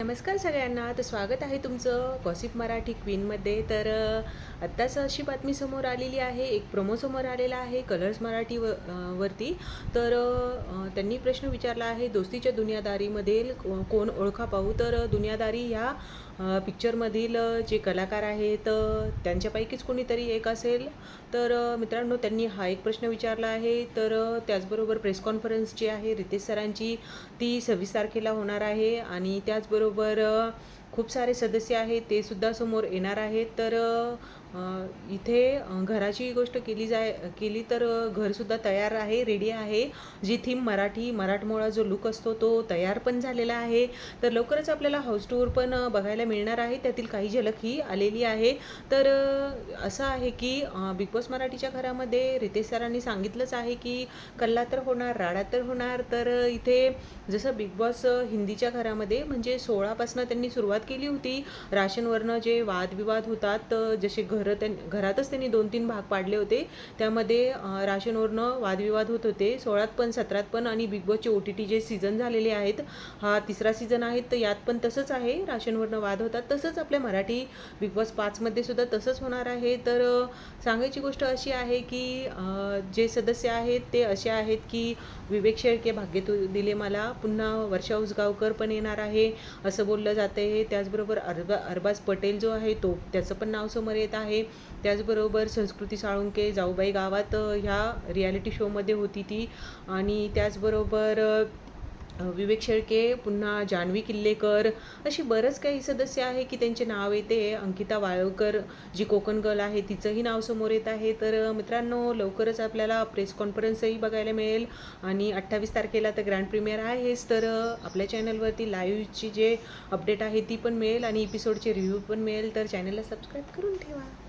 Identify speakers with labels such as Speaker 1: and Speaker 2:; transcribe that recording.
Speaker 1: नमस्कार सगळ्यांना तर स्वागत आहे तुमचं गॉसिप मराठी क्वीनमध्ये तर आत्ताच अशी बातमी समोर आलेली आहे एक प्रोमो समोर आलेला आहे कलर्स मराठी व वरती. तर त्यांनी प्रश्न विचारला आहे दोस्तीच्या दुनियादारीमधील कोण ओळखा पाहू? तर दुनियादारी ह्या पिक्चरमधील जे कलाकार आहेत त्यांच्यापैकीच कोणीतरी एक असेल? तर मित्रांनो त्यांनी हा एक प्रश्न विचारला आहे. तर त्याचबरोबर प्रेस कॉन्फरन्स जी आहे रितेश सरांची ती सव्वीस तारखेला होणार आहे. आणि त्याचबरोबर अ, खूप सारे सदस्य आहेत ते सुद्धा समोर येणार आहेत. तर इथे घराची गोष्ट केली जाय केली तर घरसुद्धा तयार आहे रेडी आहे. जी थीम मराठी मराठमोळा जो लुक असतो तो तयार पण झालेला आहे. तर लवकरच आपल्याला हाऊस टूर पण बघायला मिळणार आहे. त्यातील काही झलक ही आलेली आहे. तर असं आहे की बिग बॉस मराठीच्या घरामध्ये रितेश सरांनी सांगितलंच आहे की कल्ला तर होणार राडा तर होणार. तर इथे जसं बिग बॉस हिंदीच्या घरामध्ये म्हणजे सोळापासनं त्यांनी सुरुवात केली होती. राशनवरनं जे वादविवाद होतात जसे घरं त्यां घरातच त्यांनी दोन तीन भाग पाडले होते. त्यामध्ये राशनवरनं वादविवाद होत होते. सोळात पण सतरात पण आणि बिग बॉसचे ओ टी टी जे सीझन झालेले आहेत हा तिसरा सीझन आहे तर यात पण तसंच आहे. राशनवरनं वाद होतात. तसंच आपल्या मराठी बिग बॉस पाचमध्ये सुद्धा तसंच होणार आहे. तर सांगायची गोष्ट अशी आहे की जे सदस्य आहेत ते असे आहेत की विवेक शेळके भाग्य दिले मला. पुन्हा वर्षा उसगावकर पण येणार आहे असं बोललं जातं आहे त्याचबरोबर अरबा अरबाज पटेल जो आहे तो त्याचं पण नाव समोर येत आहे. त्याचबरोबर संस्कृती साळुंके जाऊबाई गावात ह्या रियालिटी शोमध्ये होती ती. आणि त्याचबरोबर विवेक शेळके पुन्हा जान्हवी किल्लेकर अशी बरंच काही सदस्य आहे की त्यांचे नाव येते. अंकिता वाळवकर जी कोकण गर्ल आहे तिचंही नाव समोर येत आहे. तर मित्रांनो लवकरच आपल्याला प्रेस कॉन्फरन्सही बघायला मिळेल. आणि अठ्ठावीस तारखेला तर ग्रँड प्रीमियर आहेच. तर आपल्या चॅनलवरती लाईव्हची जे अपडेट आहे ती पण मिळेल. आणि एपिसोडचे रिव्ह्यू पण मिळेल. तर चॅनलला सबस्क्राईब करून ठेवा.